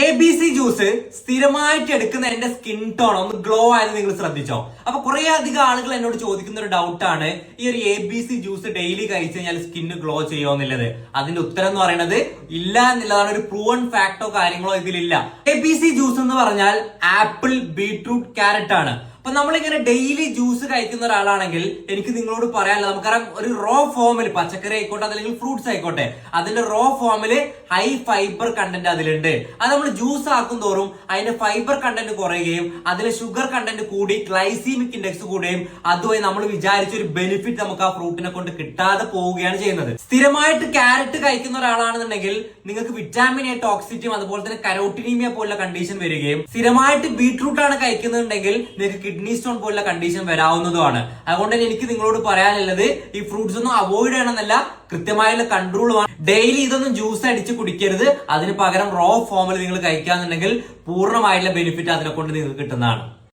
A B C juice സ്ഥിരമായിട്ട് എടുക്കുന്ന എന്റെ സ്കിൻ ടോൺ ഒന്ന് ഗ്ലോ ആയത് നിങ്ങൾ ശ്രദ്ധിച്ചോ? അപ്പൊ കുറെ അധികം ആളുകൾ എന്നോട് ചോദിക്കുന്ന ഒരു ഡൗട്ടാണ് ഈ ഒരു A B C juice daily കഴിച്ചു കഴിഞ്ഞാൽ സ്കിന്ന് ഗ്ലോ ചെയ്യുമോ എന്നുള്ളത്? അതിന്റെ ഉത്തരം എന്ന് പറയുന്നത് ഇല്ല എന്നുള്ളതാണ് ഒരു പ്രൂവൺ ഫാക്ടോ കാര്യങ്ങളോ ഇതിലില്ല. എ ബി സി ജ്യൂസ് എന്ന് പറഞ്ഞാൽ ആപ്പിൾ ബീട്രൂട്ട് ക്യാരറ്റ് ആണ്. അപ്പൊ നമ്മളിങ്ങനെ ഡെയിലി ജ്യൂസ് കഴിക്കുന്ന ഒരാളാണെങ്കിൽ എനിക്ക് നിങ്ങളോട് പറയാനുള്ളത് നമുക്കറിയാം ഒരു റോ ഫോമിൽ പച്ചക്കറി ആയിക്കോട്ടെ അതല്ലെങ്കിൽ ഫ്രൂട്ട്സ് ആയിക്കോട്ടെ അതിന്റെ റോ ഫോമിൽ ഹൈ ഫൈബർ കണ്ടന്റ് അതിലുണ്ട്. അത് നമ്മൾ ജ്യൂസ് ആക്കും തോറും അതിന്റെ ഫൈബർ കണ്ടന്റ് കുറയുകയും അതിലെ ഷുഗർ കണ്ടന്റ് കൂടി ഗ്ലൈസീമിക് ഇൻഡെക്സ് കൂടുകയും അതുവഴി നമ്മൾ വിചാരിച്ച ഒരു ബെനിഫിറ്റ് നമുക്ക് ആ ഫ്രൂട്ടിനെ കൊണ്ട് കിട്ടാതെ പോവുകയാണ് ചെയ്യുന്നത്. സ്ഥിരമായിട്ട് ക്യാരറ്റ് കഴിക്കുന്ന ഒരാളാണെന്നുണ്ടെങ്കിൽ നിങ്ങൾക്ക് വിറ്റാമിൻ എ ടോക്സിറ്റിയും അതുപോലെ തന്നെ കരോട്ടിനീമിയ പോലുള്ള കണ്ടീഷൻ വരികയും സ്ഥിരമായിട്ട് ബീട്രൂട്ട് ആണ് കഴിക്കുന്നുണ്ടെങ്കിൽ നിങ്ങൾക്ക് കിഡ്നി സ്റ്റോൺ പോലുള്ള കണ്ടീഷൻ വരാവുന്നതുമാണ്. അതുകൊണ്ട് തന്നെ എനിക്ക് നിങ്ങളോട് പറയാനുള്ളത് ഈ ഫ്രൂട്ട്സ് ഒന്നും അവോയ്ഡ് ചെയ്യണമെന്നല്ല കൃത്യമായുള്ള കൺട്രോൾ ഡെയിലി ഇതൊന്നും ജ്യൂസ് അടിച്ച് കുടിക്കരുത്. അതിന് പകരം റോ ഫോമിൽ നിങ്ങൾ കഴിക്കാന്നുണ്ടെങ്കിൽ പൂർണമായിട്ടുള്ള ബെനിഫിറ്റ് അതിനെ കൊണ്ട് നിങ്ങൾക്ക് കിട്ടുന്നതാണ്.